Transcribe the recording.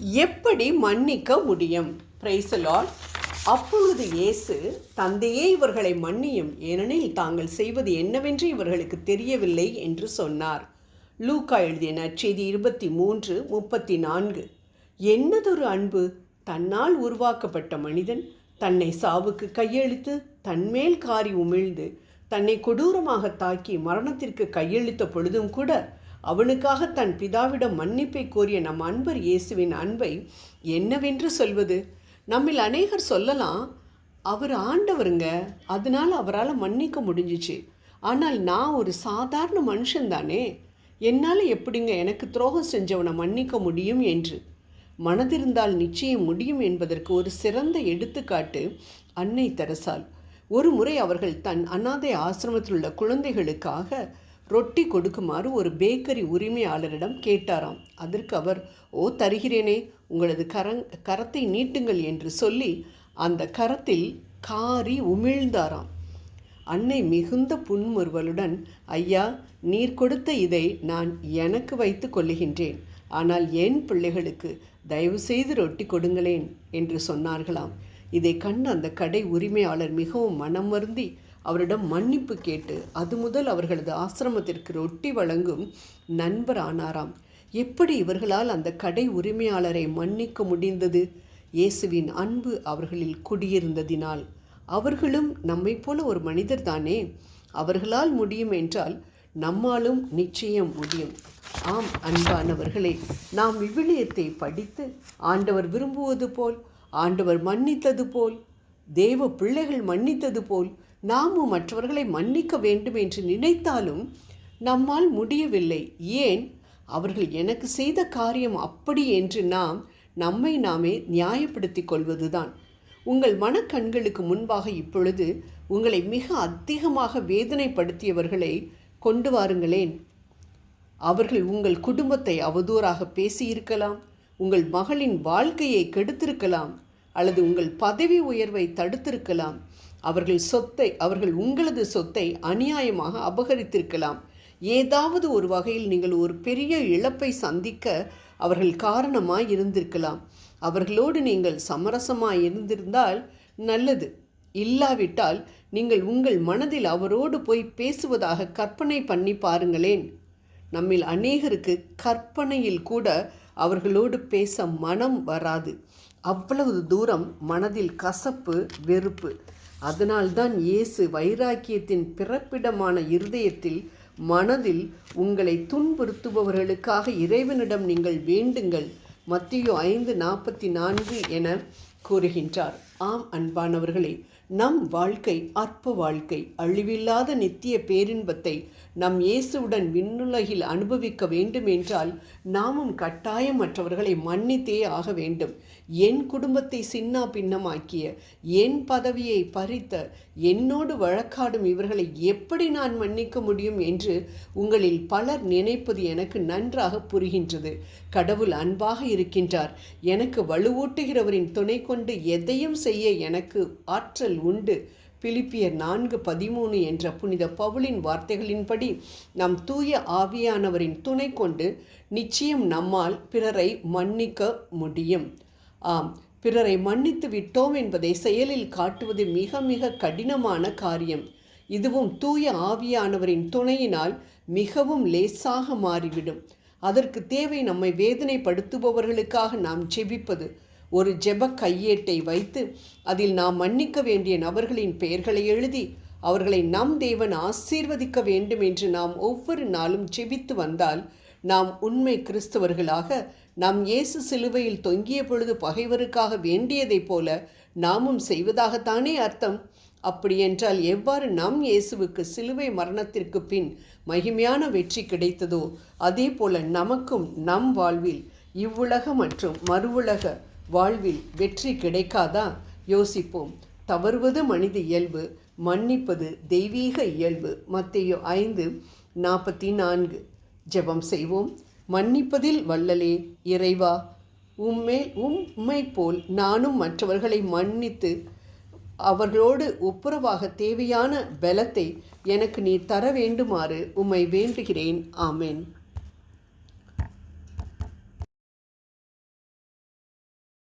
எப்படி மன்னிக்க முடியும்? பிரைசலால் அப்பொழுது இயேசு தந்தையே இவர்களை மன்னியும். ஏனெனில் தாங்கள் செய்வது என்னவென்று இவர்களுக்கு தெரியவில்லை என்று சொன்னார். லூக்கா எழுதிய நற்செய்தி இருபத்தி மூன்று முப்பத்தி நான்கு என்னதொரு அன்பு? தன்னால் உருவாக்கப்பட்ட மனிதன் தன்னை சாவுக்கு கையெழுத்து தன்மேல் காரி உமிழ்ந்து தன்னை கொடூரமாக தாக்கி மரணத்திற்கு கையெழுத்த பொழுதும் கூட அவனுக்காக தன் பிதாவிடம் மன்னிப்பை கோரிய நம் அன்பர் இயேசுவின் அன்பை என்னவென்று சொல்வது? நம்மில் அநேகர் சொல்லலாம் அவர் ஆண்டவருங்க அதனால் அவரால் மன்னிக்க முடிஞ்சிச்சு. ஆனால் நான் ஒரு சாதாரண மனுஷன்தானே? என்னால் எப்படிங்க எனக்கு துரோகம் செஞ்சவனை மன்னிக்க முடியும் என்று? மனதிருந்தால் நிச்சயம் முடியும் என்பதற்கு ஒரு சிறந்த எடுத்துக்காட்டு அன்னை தெரசால். ஒரு முறை அவர்கள் தன் அனாதை ஆசிரமத்தில் உள்ள குழந்தைகளுக்காக ரொட்டி கொடுக்குமாறு ஒரு பேக்கரி உரிமையாளரிடம் கேட்டாராம். அதற்கு அவர் ஓ தருகிறேனே உங்களது கரங் கரத்தை நீட்டுங்கள் என்று சொல்லி அந்த கரத்தில் காரி உமிழ்ந்தாராம். அன்னை மிகுந்த புன்முறுவலுடன் ஐயா நீர் கொடுத்த இதை நான் எனக்கு வைத்து கொள்ளுகின்றேன். ஆனால் என் பிள்ளைகளுக்கு தயவு செய்து ரொட்டி கொடுங்களேன் என்று சொன்னார்களாம். இதை கண்டு அந்த கடை உரிமையாளர் மிகவும் மனம் வருந்தி அவரிடம் மன்னிப்பு கேட்டு அது முதல் அவர்களது ஆசிரமத்திற்கு ரொட்டி வழங்கும் நண்பர் ஆனாராம் எப்படி இவர்களால் அந்த கடை உரிமையாளரை மன்னிக்க முடிந்தது? இயேசுவின் அன்பு அவர்களில் குடியிருந்ததினால். அவர்களும் நம்மை போல ஒரு மனிதர் தானே? அவர்களால் முடியும் என்றால் நம்மாலும் நிச்சயம் முடியும். ஆம் அன்பானவர்களே நாம் விவிலியத்தை படித்து ஆண்டவர் விரும்புவது போல் ஆண்டவர் மன்னித்தது போல் தேவ பிள்ளைகள் மன்னித்தது போல் நாமும் மற்றவர்களை மன்னிக்க வேண்டும் என்று நினைத்தாலும் நம்மால் முடியவில்லை. ஏன்? அவர்கள் எனக்கு செய்த காரியம் அப்படி என்று நாம் நம்மை நாமே நியாயப்படுத்திக் கொள்வதுதான். உங்கள் மனக்கண்களுக்கு முன்பாக இப்பொழுது உங்களை மிக அதிகமாக வேதனைப்படுத்தியவர்களை கொண்டு வாருங்களேன். அவர்கள் உங்கள் குடும்பத்தை அவதூறாக பேசியிருக்கலாம் உங்கள் மகளின் வாழ்க்கையை கெடுத்திருக்கலாம் அல்லது உங்கள் பதவி உயர்வை தடுத்திருக்கலாம். அவர்கள் சொத்தை அவர்கள் உங்களது சொத்தை அநியாயமாக அபகரித்திருக்கலாம். ஏதாவது ஒரு வகையில் நீங்கள் ஒரு பெரிய இழப்பை சந்திக்க அவர்கள் காரணமாக இருந்திருக்கலாம். அவர்களோடு நீங்கள் சமரசமாக இருந்திருந்தால் நல்லது. இல்லாவிட்டால் நீங்கள் உங்கள் மனதில் அவரோடு போய் பேசுவதாக கற்பனை பண்ணி பாருங்களேன். நம்மில் அநேகருக்கு கற்பனையில் கூட அவர்களோடு பேச மனம் வராது. அவ்வளவு தூரம் மனதில் கசப்பு வெறுப்பு. அதனால்தான் இயேசு வைராக்கியத்தின் பிறப்பிடமான இருதயத்தில் மனதில் உங்களை துன்புறுத்துபவர்களுக்காக இறைவனிடம் நீங்கள் வேண்டுங்கள். மத்தியோ ஐந்து நாற்பத்தி நான்கு என கூறுகின்றார். ஆம் அன்பானவர்களே நம் வாழ்க்கை அற்ப வாழ்க்கை. அழிவில்லாத நித்திய பேரின்பத்தை நம் இயேசுவுடன் விண்ணுலகில் அனுபவிக்க வேண்டும் என்றால் நாமும் கட்டாயம் மற்றவர்களை மன்னித்தே ஆக வேண்டும். என் குடும்பத்தை சின்னா பின்னமாக்கிய என் பதவியை பறித்த என்னோடு வழக்காடும் இவர்களை எப்படி நான் மன்னிக்க முடியும் என்று உங்களில் பலர் நினைப்பது எனக்கு நன்றாக புரிகின்றது. கடவுள் அன்பாக இருக்கின்றார். எனக்கு வலுவூட்டுகிறவரின் துணை கொண்டு எதையும் செய்ய எனக்கு ஆற்றல் உண்டு. பிலிப்பியர் நான்கு பதிமூணு என்ற புனித பவுலின் வார்த்தைகளின்படி நம் தூய ஆவியானவரின் துணை கொண்டு நிச்சயம் நம்மால் பிறரை மன்னிக்க முடியும். ஆம் பிறரை மன்னித்து விட்டோம் என்பதை செயலில் காட்டுவது மிக மிக கடினமான காரியம். இதுவும் தூய ஆவியானவரின் துணையினால் மிகவும் லேசாக மாறிவிடும். அதற்கு தேவை நம்மை வேதனைப்படுத்துபவர்களுக்காக நாம் செபிப்பது ஒரு ஜெப கையேட்டை வைத்து அதில் நாம் மன்னிக்க வேண்டிய நபர்களின் பெயர்களை எழுதி அவர்களை நம் தேவன் ஆசீர்வதிக்க வேண்டும் என்று நாம் ஒவ்வொரு நாளும் ஜெபித்து வந்தால் நாம் உண்மை கிறிஸ்தவர்களாக நாம் இயேசு சிலுவையில் தொங்கிய பொழுது பகைவருக்காக வேண்டியதைப் போல நாமும் செய்வதாகத்தானே அர்த்தம்? அப்படியென்றால் எவ்வாறு நம் இயேசுவுக்கு சிலுவை மரணத்திற்கு பின் மகிமையான வெற்றி கிடைத்ததோ அதே போல நமக்கும் நம் வாழ்வில் இவ்வுலக மற்றும் மறுவுலக வாழ்வில் வெற்றி கிடைக்காதா? யோசிப்போம். தவறுவது மனித இயல்பு மன்னிப்பது தெய்வீக இயல்பு. மத்தேயு ஐந்து நாற்பத்தி நான்கு ஜெபம் செய்வோம். மன்னிப்பதில் வல்லலே இறைவா உம்மே உம்மை போல் நானும் மற்றவர்களை மன்னித்து அவர்களோடு ஒப்புரவாக தேவையான பலத்தை எனக்கு நீ தர வேண்டுமாறு உம்மை வேண்டுகிறேன். ஆமேன்.